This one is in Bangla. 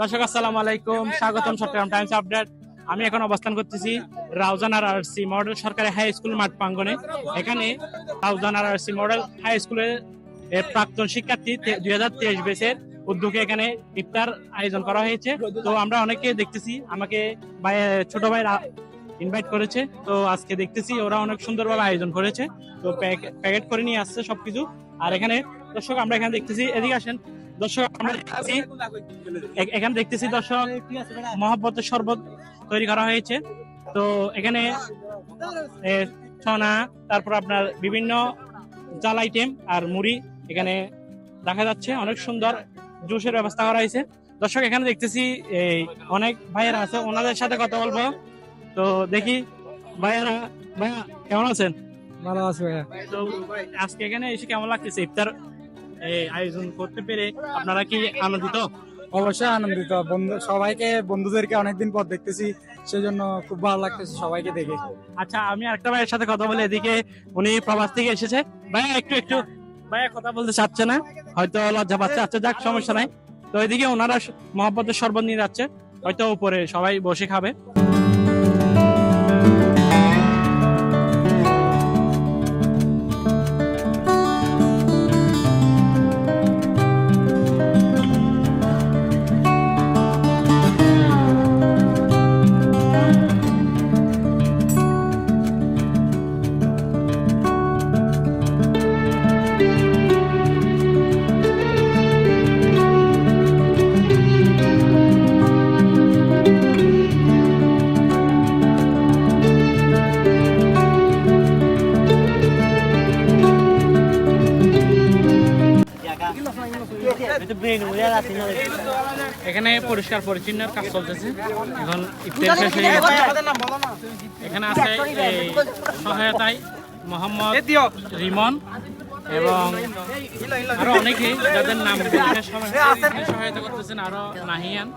দর্শক, আসসালামু আলাইকুম। স্বাগতম চট্টগ্রাম টাইমস আপডেট আমি এখন অবস্থান করতেছি রাউজান আর সি মডেল সরকারি হাই স্কুল মাঠ প্রাঙ্গনে এখানে Raozan R R C model high স্কুলের প্রাক্তন শিক্ষার্থী দুই হাজার তেইশ বেসের উদ্যোগে এখানে ইফতার আয়োজন করা হয়েছে। তো আমরা অনেকে দেখতেছি, আমাকে ভাই, ছোট ভাই ইনভাইট করেছে। তো আজকে দেখতেছি ওরা অনেক সুন্দরভাবে আয়োজন করেছে। তো প্যাকেট করে নিয়ে আসছে সবকিছু। আর এখানে দর্শক, আমরা এখানে দেখতেছি, এদিকে আসেন। দর্শক আমরা দেখতেছি এখানে দেখতেছি দর্শক মহব্বতের শরবত তৈরি করা হয়েছে। তো এখানে এ, ছনা তারপর আপনার বিভিন্ন জাল আইটেম আর মুড়ি এখানে দেখা যাচ্ছে অনেক সুন্দর জুসের ব্যবস্থা করা হয়েছে। দর্শক এখানে দেখতেছি এই অনেক ভাইয়েরা আছে ওনাদের সাথে কথা বলব। তো দেখি ভাইয়েরা ভাইয়া কেমন আছেন? ভালো আছে ভাইয়া। তো আজকে এখানে এসে কেমন লাগতেছে? ইফতার আয়োজন করতে পেরে আপনারা কি আনন্দিত? অবশ্যই আনন্দিত। বন্ধু সবাইকে বন্ধুদেরকে অনেকদিন পর দেখতেছি সেজন্য খুব ভালো লাগতেছে সবাইকে দেখে। আচ্ছা আমি আরেকটা ভাইয়ের সাথে কথা বলে এদিকে উনি প্রবাস থেকে এসেছে। ভাইয়া একটু একটু ভাইয়া কথা বলতে চাচ্ছে না হয়তো লজ্জা পাচ্ছে। আচ্ছা যাক সমস্যা নাই। তো এদিকে ওনারা মহব্বতের শরবত নিয়ে যাচ্ছে। হয়তো উপরে সবাই বসে খাবে। এখানে পরিষ্কার পরিচ্ছন্নের কাজ চলতেছে। এখন ইফতার শেষ হয়ে গেছে। এখানে আছে এই সহায়তায় মোহাম্মদ রিমন এবং আরও অনেকে যাদের নাম সহায়তা করতেছেন আরও নাহিয়ান।